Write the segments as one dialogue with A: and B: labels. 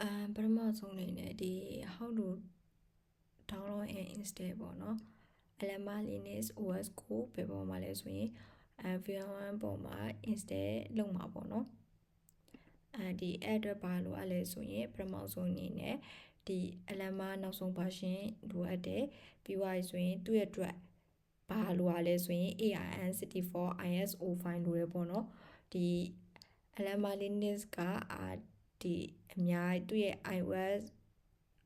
A: အမ်ပထမဆုံးအနေနဲ့ဒီ how to download and install ပေါ့နော် Alamma Linux OS ကိုဘယ်ပေါ်မှာလဲဆိုရင်အဲ VR1 ပေါ်မှာ install လုပ်မှာပေါ့နော်အဲဒီ add အတွက်ဘာလိုအပ်လဲဆိုရင်ပထမဆုံးအနေနဲ့ဒီ Alamma နောက်ဆုံး version လိုအပ်တယ်ပြီးသွားပြီဆိုရင်သူ့ရဲ့အတွက်ဘာလိုအပ်လဲဆိုရင် ARN64 ISO file လိုရပေါ့နော်ဒီ Alamma Linux ကအာ ဒီအများသူ့ရဲ့ iOS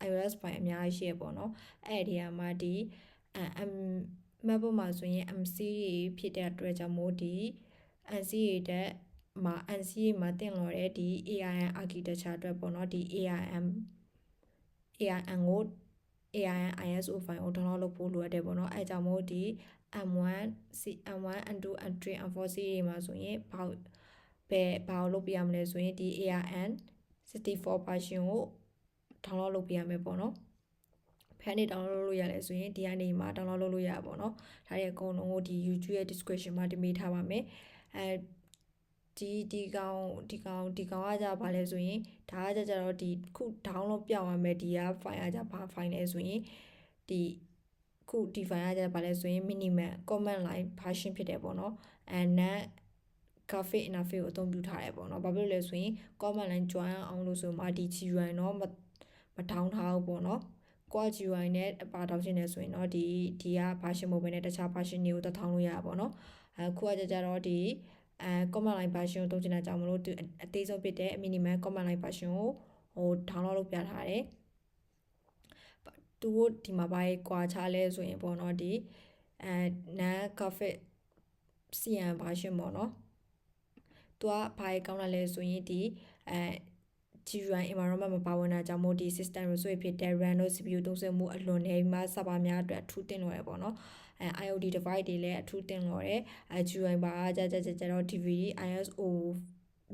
A: iOS ပိုင်းအများကြီးရှိရပေါ့နော်အဲ့ဒီကမှဒီအမ် map ပေါ်မှာဆိုရင် MC ဖြစ်တဲ့အတွက်ကြောင့်မို့ဒီ NC တဲ့မှာ NC မှာတင်လို့တဲ့ဒီ AIN architecture အတွက်ပေါ့နော်ဒီ AIM AIN ကို AIN ISO file ကို download လုပ်ဖို့လိုအပ်တယ်ပေါ့နော်အဲကြောင့်မို့ဒီ M1 C M1 M2 M3 M4 series တွေမှာဆိုရင်ဘာဘယ်ဘာလို့လုပ်ပြရမလဲဆိုရင်ဒီ AIN 64 version ကို download လုပ်ပြရမယ်ပေါ့နော်ဖန်နေ download လုပ်လို့ရလဲဆိုရင်ဒီကနေမှာ download လုပ်လို့ရပါပေါ့နော်ဒါတွေအကုန်လုံးကိုဒီ YouTube ရဲ့ description မှာတင်ပေးထားပါမယ်အဲဒီဒီကောင်ဒီကောင်ဒီကောင်ကကြပါလဲဆိုရင်ဒါကကြကြတော့ဒီခု download ပြရမယ်ဒီက file ကကြဘာ file လဲဆိုရင်ဒီခုဒီ file ကကြပါလဲဆိုရင် minimum command line version ဖြစ်တယ်ပေါ့နော်အဲ net cafe interface ကိုအသုံးပြုထားတယ်ပေါ့နော်ဘာဖြစ်လို့လဲဆိုရင် command line join အောင်လို့ဆိုမှဒီ GUI တော့မမထောင်းထားဘူးပေါ့နော်ကွာ GUI နဲ့ပါတောင်းချင်တယ်ဆိုရင်တော့ဒီဒီက version မဟုတ်ဘဲနဲ့တခြား version တွေကိုတထောင်းလို့ရပါပေါ့နော်အခုကကြကြတော့ဒီအဲ command line version ကိုသုံးချင်တာကြောင့်မလို့အသေးဆုံးဖြစ်တဲ့ minimum command line version ကိုဟို download လုပ်ပြထားတယ်သူတို့ဒီမှာဘာကွာခြားလဲဆိုရင်ပေါ့နော်ဒီအဲ non coffee CN version ပေါ့နော် သူကဘာကောင်းလာလဲဆိုရင်ဒီအဲ GUI environment မပါဝင်တာကြောင့်မို့ဒီ system resource ဖြစ်တဲ့ RAM တို့ CPU သုံးစွဲမှုအလွန်နေပြီးမှ server များအတွက်အထူးတင်လို့ရပေါ့နော်အဲ IoT device တွေလည်းအထူးတင်လို့ရတယ်အဲ GUI ပါကြကြကြကြတော့ DVD ISO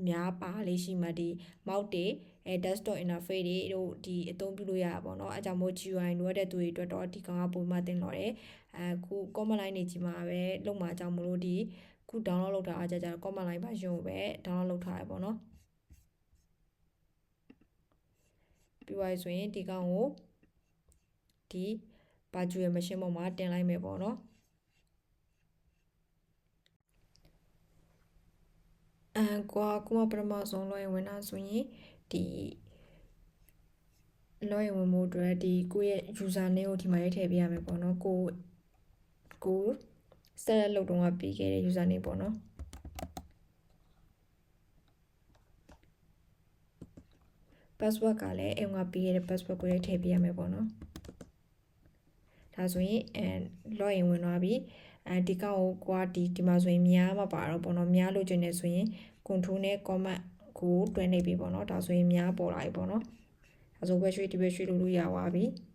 A: များပါလေးရှိမှဒီ mouse တွေအဲ desktop interface တွေတို့ဒီအသုံးပြုလို့ရတာပေါ့နော်အဲကြောင့်မို့ GUI လိုရတဲ့သူတွေအတွက်တော့ဒီကောင်ကပုံမှန်တင်လို့ရတယ်အခု command line တွေကြီးမှာပဲလုံမှာကြောင့်မလို့ဒီခု download လုပ်တာအားကြကြ command line version ကိုပဲ download လုပ်ထားရပေါ့နော်ပြီးသွားပြီဆိုရင်ဒီကောင်ကိုဒီဘာကျူရဲ့ machine ပေါ်မှာတင်လိုက်မယ်ပေါ့နော် အန်ကွာကုမပထမဆုံးလောရင်ဝင်တာဆိုရင်ဒီလောရင်ဝင်မှုအတွက်ဒီကိုယ့်ရဲ့ user name ကိုဒီမှာရေးထည့်ပေးရမယ်ပေါ့နော်ကိုကို set လုပ်တော့ပြီးခဲ့တဲ့ user name ပေါ့နော် password ကလည်းအိမ်ကပေးရတဲ့ password ကိုလည်းထည့်ပေးရမယ်ပေါ့နော်ဒါဆိုရင်အဲ login ဝင်သွားပြီ အဲဒီကောင်ကိုကွာဒီဒီမှာဆိုရင်များမှာပါတော့ပေါ့နော်များလို့ကျင်နေဆိုရင် control နဲ့ command ကိုတွဲနေပြီပေါ့နော်ဒါဆိုရင်များပေါ်လာပြီပေါ့နော်ဒါဆိုဘက်ရွှေ့ဒီဘက်ရွှေ့လို့လို့ရပါပြီ။